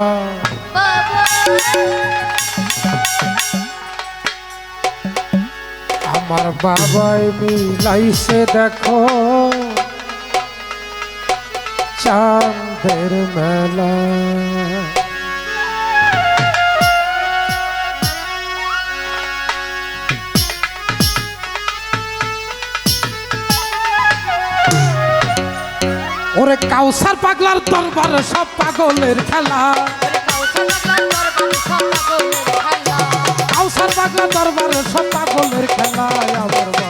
আমার বাবাই মিলাইছে দেখো চাঁদের মেলা। ওরে কাউসার পাগলার দরবার সব পাগলের খেলা। কাউসার পাগলার দরবার সব পাগলের খেলা। আমার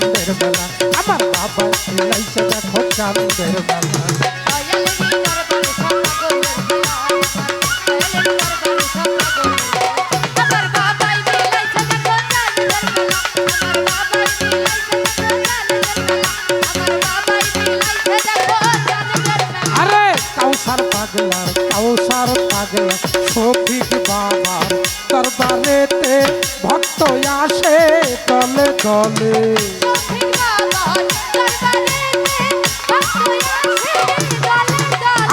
চাঁদের বেলা আমার বাবা মিলাইছে দেখো চাঁদের বেলা আরে কাউসার পাগলা শফিক বাবার দরবারেতে ভক্ত আসে দলে দলে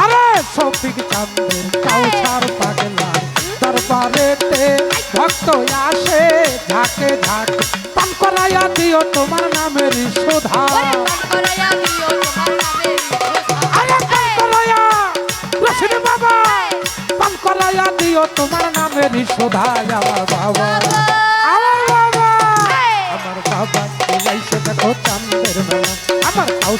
আরে শফিক চাঁদের কাউসার পাগলার দরবারেতে ভক্ত আসে, ঝাঁকে ঝাঁকে। পান করাইয়া দিও তোমার নামের সুধা। বাবা, পান করাইয়া দিও তোমার নামের সুধা, আমার বাবা।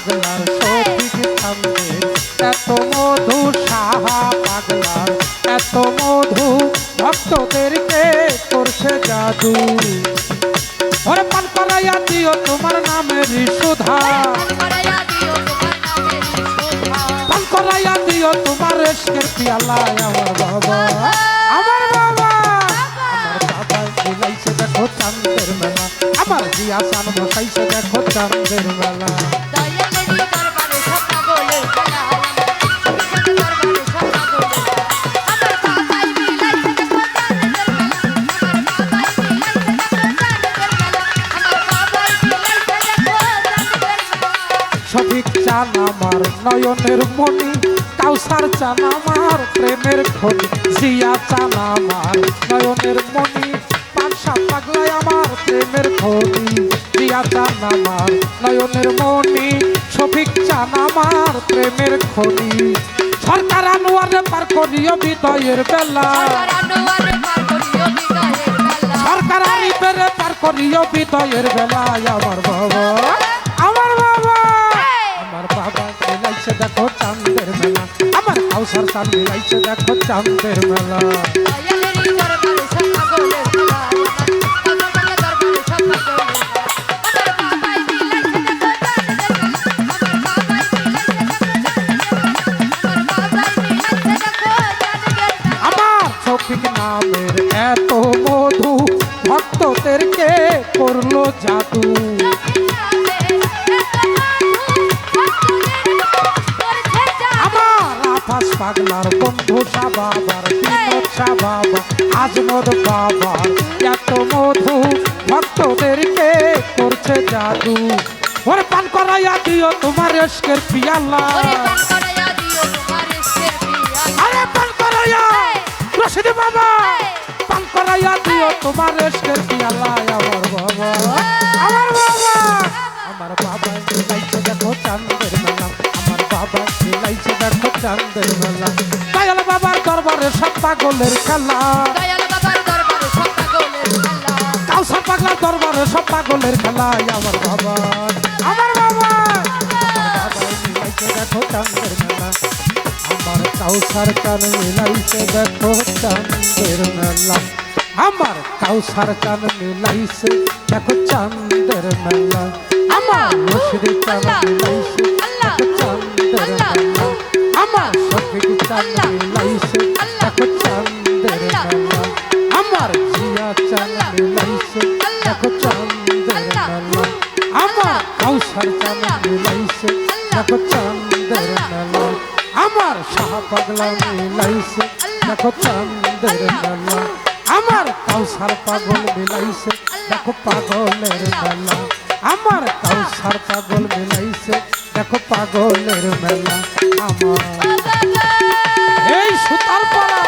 পাগলার শফিক নামের এত মধু সাহা পাগলার, এত মধু ভক্তদেরকে করছে জাদু। ওরে পান করাইয়া দিও তোমার নামের সুধা। পান করাইয়া দিও তোমার এসকের পিয়ালায় আমার বাবা। আমার বাবা! আমার জিয়া চান বসাইছে দেখো চাঁদের মেলা। চান আমার নয়নের মণি কাউসার চান আমার প্রেমের খনি জিয়া চান আমার নয়নের মণি পানসা পাগলায় আমার প্রেমের খনি জিয়া চান আমার নয়নের মণি সঠিক চান আমার প্রেমের খনি। সরকার আনোয়ারে পার করিও বিদয়ের বেলা। সরকার আরিফেরে পার করিও বিদয়ের বেলায় আমার বাবা। কাউসার চান মিলাইছে দেখো চাঁদের মেলা। নামের এত মধু ভক্তদেরকে করল জাদু। আমার পাগলার বন্ধু বাবার বিনোদ বাবা আজমদ বাবার। এত মধু ভক্তদেরকে করছে জাদু? ওরে পান করাইয়া দিও তোমার এসকের পিয়ালা। আরে পান করাইয়া রশিদ বাবা পান করাইয়া দিও তোমার এসকের পিয়ালা। আমার বাবা আমার বাবা আমার বাবা দেখো বাবা লাইছে দেখো চাঁদের মেলা। দয়াল বাবার দরবারে সব পাগলের খেলা। কাউসার পাগলার দরবারে সব পাগলের খেলা। আমার বাবা আমার বাবা। আমার বাবা মিলাইছে দেখো চাঁদের মেলা। আমার কাউসার কান মিলাইছে দেখো চাঁদের মেলা। আমার কাউসার কান মিলাইছে দেখো চাঁদের মেলা। আমার মুশরি চান মিলাইছে দেখো চাঁদের মেলা। আমার সফিক চান মিলাইছে দেখো চাঁদের মেলা আমার জিয়া চান মিলাইছে দেখো চাঁদের মেলা আমার কাউসার চান মিলাইছে দেখো চাঁদের মেলা আমার শাহ পাগলা মিলাইছে দেখো চাঁদের মেলা আমার কাউসার পাগল মিলাইছে দেখো পাগলের মেলা। আমার কাউসার পাগল মিলাইছে দেখো পাগলের মেলা। এই সুতার পাড়া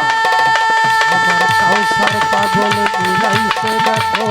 আমার কাউসার পাগল মিলাইতে দেখো।